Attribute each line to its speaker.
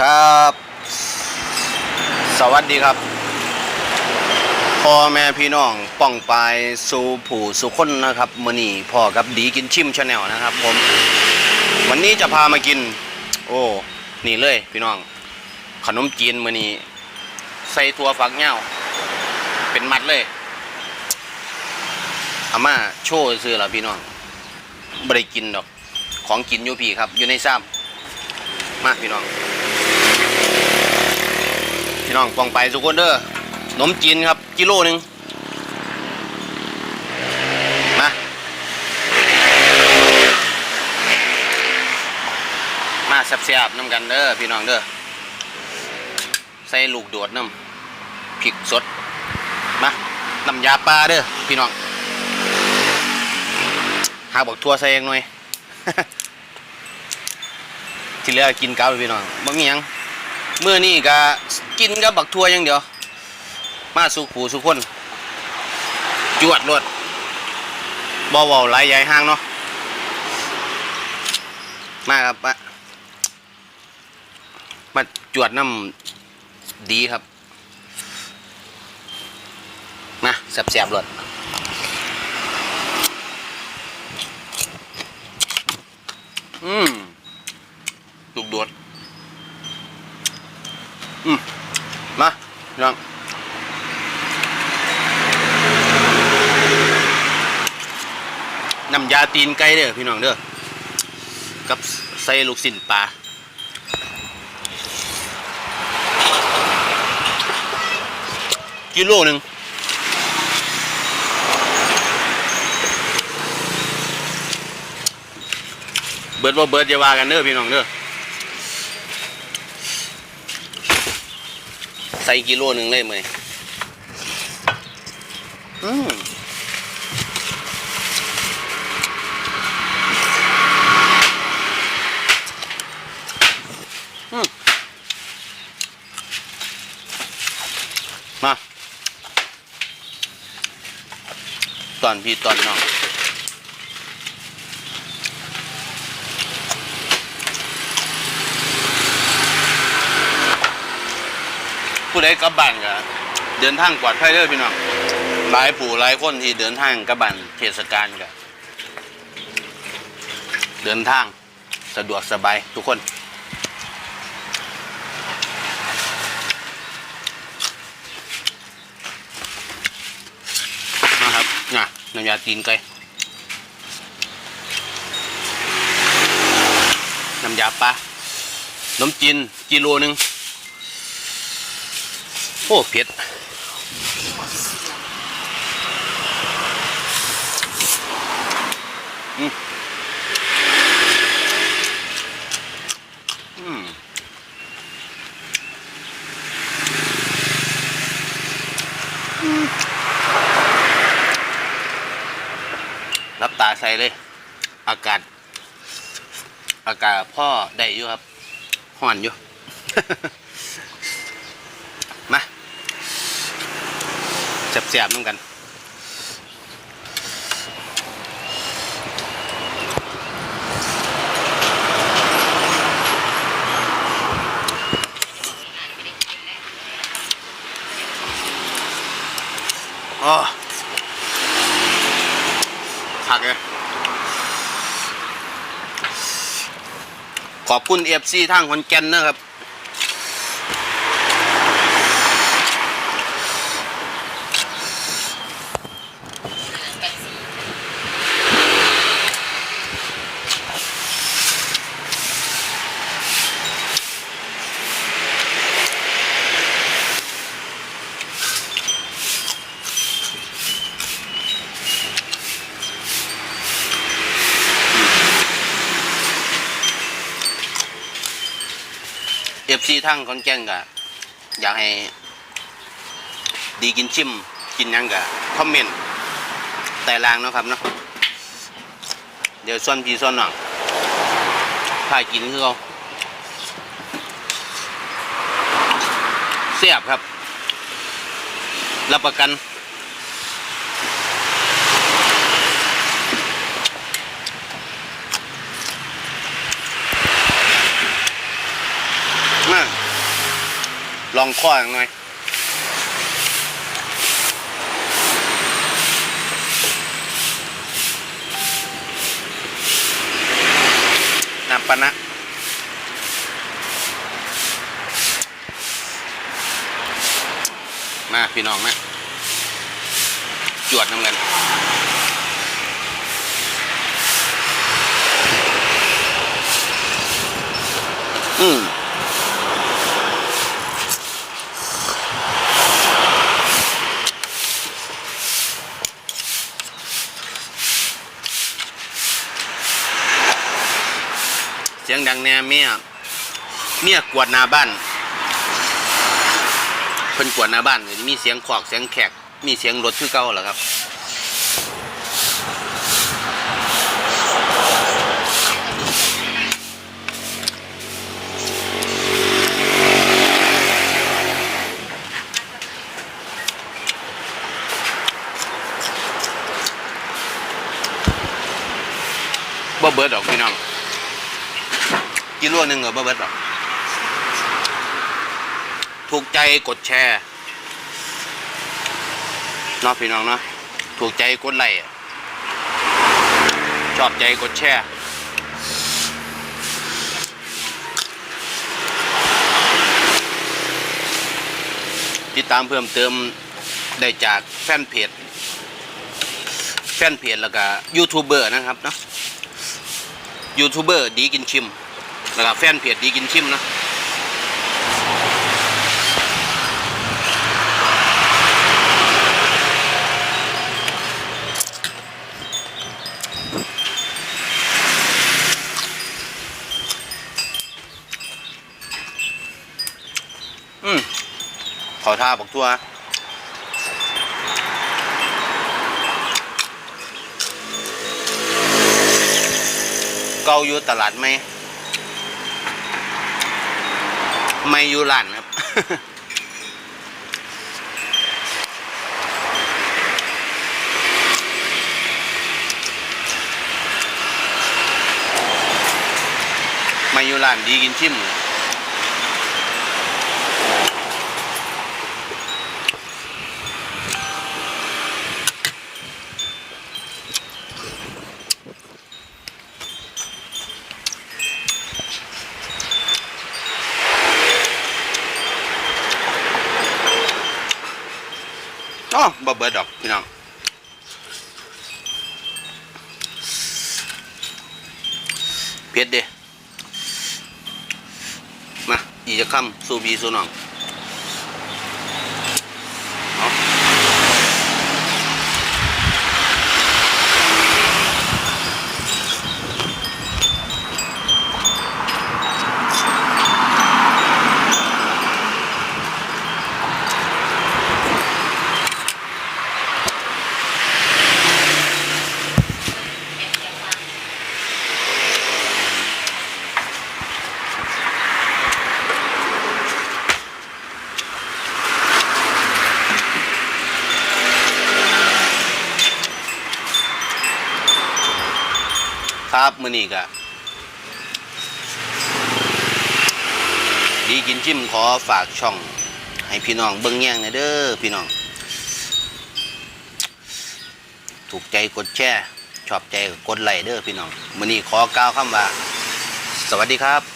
Speaker 1: ครับ สวัสดีครับ พ่อแม่พี่น้องป้องปายสู่ผู้สุคนนะครับมือนี่พ่อกับดีกินชิมชาแนลนะครับผม วันนี้จะพามากิน โอ้ นี่เลยพี่น้อง ขนมจีนมือนี้ใส่ตัวฝักเหย้าเป็นมัดเลยอาม่าโชว์ซื้อแล้วพี่น้องไม่ได้กินดอก ของกินอยู่พี่ครับ อยู่ในซ้ำมาพี่น้อง พี่น้องปองไปทุกคนเด้อขนมจีนครับ กิโลหนึ่งมามาแซ่บๆน้ำกันเด้อพี่น้องเด้อใส่ลูกโดดน้ำพริกสดมาน้ำยาปลาเด้อพี่น้องหาบอกทัวใส่เองหน่อย ที่เหลือกินกับพี่น้องบ่มีหยัง เมื่อนี้ก็กินกับบักทัวอย่างเดียว มาสุขผูสุขคน จวดรวดบ่เว้าหลายใหญ่ห้างเนาะมาครับมามาจวดน้ำดีครับมาแซ่บๆรวดอืมลูกโดด อืมมาน้องน้ำยาตีนไก่เด้อพี่น้องเด้อกับใส่ลูกสินปลากิโลหนึ่งเบิดว่าเบิดอย่าว่ากันเด้อพี่น้องเด้อ ใส่กิโลหนึ่งเลยมั้ยอืมอืมมา ตอนพี่ตอนน้อง ผู้ใดกลับบ้านก็เดินทางปลอดภัยเด้อพี่น้องหลายผู้หลายคนที่เดินทางกลับบ้านเทศกาลก็เดินทางสะดวกสบายทุกคนนะครับน่ะน้ำยาตีนไก่น้ำยาปลาน้ำจีนกิโลหนึ่ง โอ้เผ็ดอืมอืมรับตาใส่เลย อากาศ อากาศพ่อได้อยู่ครับห่อนอยู่ มา แสบๆน้ำกันอ๋อผักเลยขอบคุณเอฟซีทางขอนแก่นนะครับ ซีทั้งคนแก่นกะอยากให้ ดีกินชิม กินยังกะคอมเมนต์แต่ลางนะครับเนาะเดี๋ยวส่วนพี่ส่วนน้องถ้ากินคือเขาเสียบครับ รับประกัน มา องข้อหน่อยน้ำปะนะมาพี่น้องนะจวดน้ำเงินอืม เสียง ดังแน่เมียเมียกวดหน้าบ้านเพิ่นกวดหน้าบ้านมีเสียงขวากเสียงแขก มีเสียงรถคือเก่าแหละครับบ่เบิดดอกพี่น้อง กิโลหนึ่งก็บ่เบิดดอกถูกใจกดแชร์เนาะพี่น้องเนาะถูกใจกดไลค์ชอบใจกดแชร์ติดตามเพิ่มเติมได้จากแฟนเพจแฟนเพจแล้วก็ยูทูบเบอร์นะครับเนาะยูทูบเบอร์ดีกินชิม แล้วก็แฟนเพจดีกินชิมนะอืมขอท่าบอกตัวเกาอยู่ตลาดไหม ไมยูรันครับ ไมยูรันดีกินชิม บ่เบิดดอกพี่น้องเพียดเด้มาอีกจะคำสูบีสูน้อง มื้อนี้ก็ดีกินจิ้มขอฝากช่อง ให้พี่น้องเบิ่งแย่งหน่อยเด้อพี่น้อง ถูกใจกดแชร์ชอบใจก็กดไลค์เด้อพี่น้องมื้อนี้ขอกล่าวคำว่า สวัสดีครับ